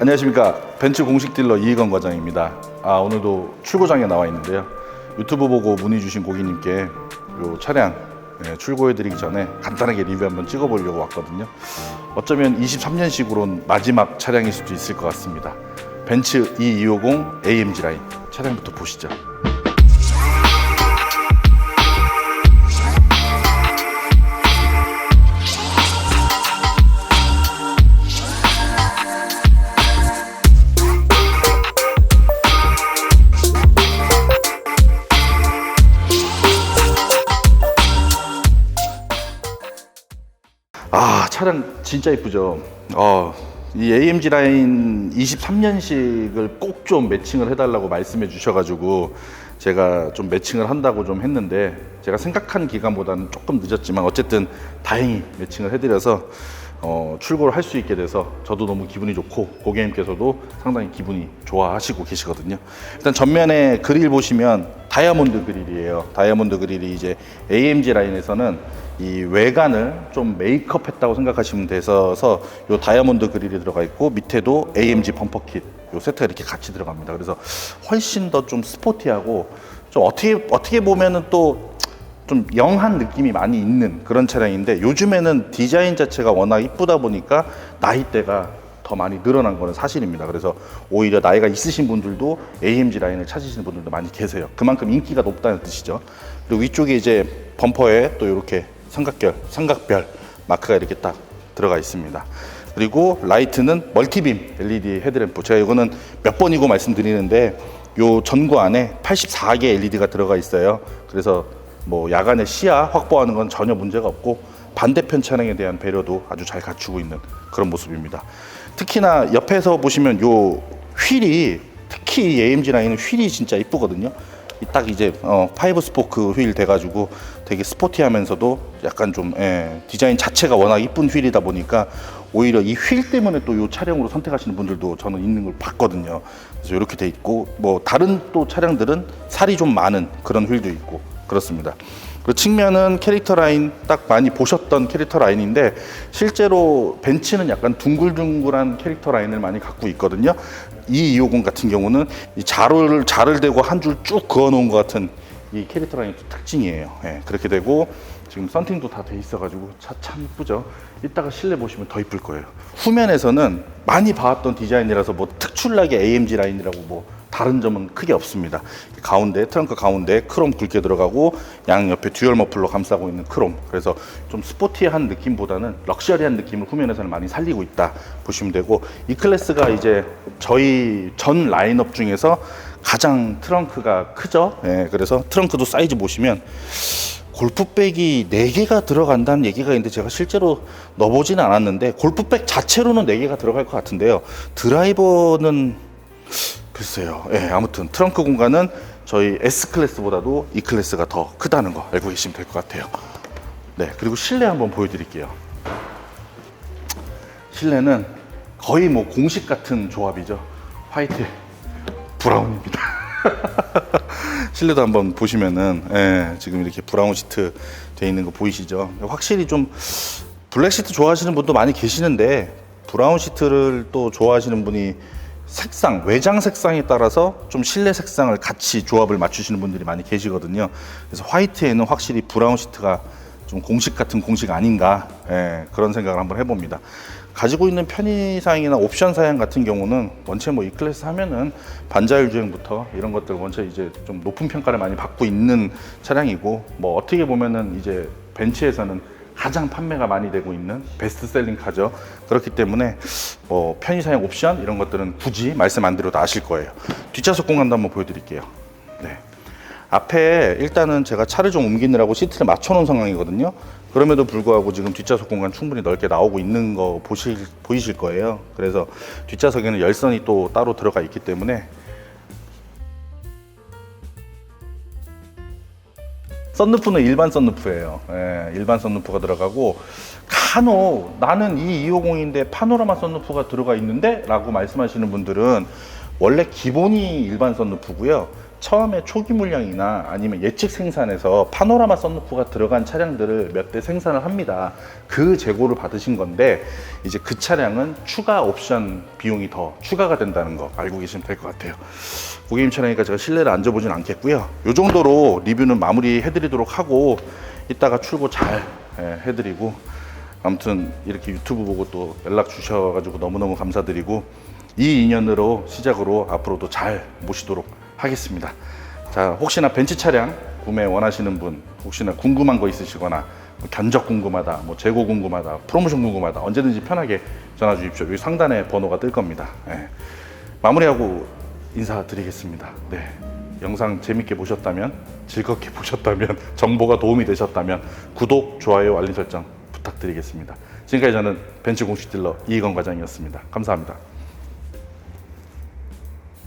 안녕하십니까 벤츠 공식 딜러 이희건 과장입니다. 아 오늘도 출고장에 나와 있는데요. 유튜브 보고 문의 주신 고객님께 요 차량 예, 출고해 드리기 전에 간단하게 리뷰 한번 찍어 보려고 왔거든요. 어쩌면 23년식으로는 마지막 차량일 수도 있을 것 같습니다. 벤츠 E250 AMG 라인 차량부터 보시죠. 진짜 이쁘죠. 어, 이 AMG 라인 23년식을 꼭 좀 매칭을 해달라고 말씀해 주셔가지고 제가 좀 매칭을 한다고 좀 했는데 제가 생각한 기간보다는 조금 늦었지만 어쨌든 다행히 매칭을 해드려서 어, 출고를 할 수 있게 돼서 저도 너무 기분이 좋고 고객님께서도 상당히 기분이 좋아하시고 계시거든요. 일단 전면에 그릴 보시면 다이아몬드 그릴이에요. 다이아몬드 그릴이 이제 AMG 라인에서는 이 외관을 좀 메이크업 했다고 생각하시면 돼서 요 다이아몬드 그릴이 들어가 있고 밑에도 AMG 범퍼 킷, 요 세트가 이렇게 같이 들어갑니다. 그래서 훨씬 더 좀 스포티하고 좀 어떻게 어떻게 보면은 또 좀 영한 느낌이 많이 있는 그런 차량인데 요즘에는 디자인 자체가 워낙 이쁘다 보니까 나이대가 더 많이 늘어난 거는 사실입니다. 그래서 오히려 나이가 있으신 분들도 AMG 라인을 찾으시는 분들도 많이 계세요. 그만큼 인기가 높다는 뜻이죠. 그리고 위쪽에 이제 범퍼에 또 이렇게 삼각결, 삼각별 마크가 이렇게 딱 들어가 있습니다. 그리고 라이트는 멀티빔 LED 헤드램프. 제가 이거는 몇 번이고 말씀드리는데 요 전구 안에 84개 LED가 들어가 있어요. 그래서 뭐 야간에 시야 확보하는 건 전혀 문제가 없고 반대편 차량에 대한 배려도 아주 잘 갖추고 있는 그런 모습입니다. 특히나 옆에서 보시면 요 휠이 특히 이 AMG 라인은 휠이 진짜 이쁘거든요. 이딱 이제 어, 파이브 스포크 휠 돼가지고 되게 스포티하면서도 약간 좀 예, 디자인 자체가 워낙 이쁜 휠이다 보니까 오히려 이 휠 때문에 또 이 차량으로 선택하시는 분들도 저는 있는 걸 봤거든요. 그래서 이렇게 돼 있고 뭐 다른 또 차량들은 살이 좀 많은 그런 휠도 있고 그렇습니다. 그 측면은 캐릭터 라인 딱 많이 보셨던 캐릭터 라인인데 실제로 벤츠는 약간 둥글둥글한 캐릭터 라인을 많이 갖고 있거든요. 이 250 같은 경우는 이 자를 자를 대고 한 줄 쭉 그어 놓은 것 같은 이 캐릭터 라인 특징이에요. 예, 그렇게 되고 지금 썬팅도 다 돼 있어가지고 차 참 이쁘죠. 이따가 실내 보시면 더 이쁠 거예요. 후면에서는 많이 봐왔던 디자인이라서 뭐 특출나게 AMG 라인이라고 뭐 다른 점은 크게 없습니다. 가운데 트렁크 가운데 크롬 굵게 들어가고 양 옆에 듀얼 머플러 감싸고 있는 크롬. 그래서 좀 스포티한 느낌보다는 럭셔리한 느낌을 후면에서는 많이 살리고 있다 보시면 되고 이 클래스가 이제 저희 전 라인업 중에서 가장 트렁크가 크죠. 예, 그래서 트렁크도 사이즈 보시면 골프백이 4개가 들어간다는 얘기가 있는데 제가 실제로 넣어보지는 않았는데 골프백 자체로는 4개가 들어갈 것 같은데요. 드라이버는 글쎄요. 예, 아무튼 트렁크 공간은 저희 S 클래스보다도 E 클래스가 더 크다는 거 알고 계시면 될 것 같아요. 네, 그리고 실내 한번 보여드릴게요. 실내는 거의 뭐 공식 같은 조합이죠. 화이트, 브라운입니다. 실내도 한번 보시면은 예, 지금 이렇게 브라운 시트 돼 있는 거 보이시죠? 확실히 좀 블랙 시트 좋아하시는 분도 많이 계시는데 브라운 시트를 또 좋아하시는 분이 색상 외장 색상에 따라서 좀 실내 색상을 같이 조합을 맞추시는 분들이 많이 계시거든요. 그래서 화이트에는 확실히 브라운 시트가 좀 공식 같은 공식 아닌가 예, 그런 생각을 한번 해봅니다. 가지고 있는 편의 사양이나 옵션 사양 같은 경우는 원체 뭐 E 클래스 하면은 반자율 주행부터 이런 것들 원체 이제 좀 높은 평가를 많이 받고 있는 차량이고 뭐 어떻게 보면은 이제 벤츠에서는 가장 판매가 많이 되고 있는 베스트셀링 카죠. 그렇기 때문에 뭐 편의 사양 옵션 이런 것들은 굳이 말씀 안 드려도 아실 거예요. 뒷좌석 공간도 한번 보여드릴게요. 네. 앞에 일단은 제가 차를 좀 옮기느라고 시트를 맞춰놓은 상황이거든요. 그럼에도 불구하고 지금 뒷좌석 공간 충분히 넓게 나오고 있는 거 보실, 보이실 거예요. 그래서 뒷좌석에는 열선이 또 따로 들어가 있기 때문에 썬루프는 일반 썬루프예요. 예, 일반 썬루프가 들어가고 카노 나는 이 250인데 파노라마 썬루프가 들어가 있는데 라고 말씀하시는 분들은 원래 기본이 일반 썬루프고요. 처음에 초기 물량이나 아니면 예측 생산에서 파노라마 썬루프가 들어간 차량들을 몇 대 생산을 합니다. 그 재고를 받으신 건데 이제 그 차량은 추가 옵션 비용이 더 추가가 된다는 거 알고 계시면 될 것 같아요. 고객님 차량이니까 제가 실내를 앉아보진 않겠고요. 이 정도로 리뷰는 마무리 해드리도록 하고 이따가 출고 잘 예, 해드리고 아무튼 이렇게 유튜브 보고 또 연락 주셔가지고 너무너무 감사드리고 이 인연으로 시작으로 앞으로도 잘 모시도록 하겠습니다. 자, 혹시나 벤츠 차량 구매 원하시는 분, 혹시나 궁금한 거 있으시거나 뭐 견적 궁금하다, 뭐 재고 궁금하다, 프로모션 궁금하다, 언제든지 편하게 전화 주십시오. 여기 상단에 번호가 뜰 겁니다. 예. 마무리하고 인사드리겠습니다. 네. 영상 재밌게 보셨다면, 즐겁게 보셨다면, 정보가 도움이 되셨다면 구독, 좋아요, 알림 설정 부탁드리겠습니다. 지금까지 저는 벤츠 공식 딜러 이희건 과장이었습니다. 감사합니다.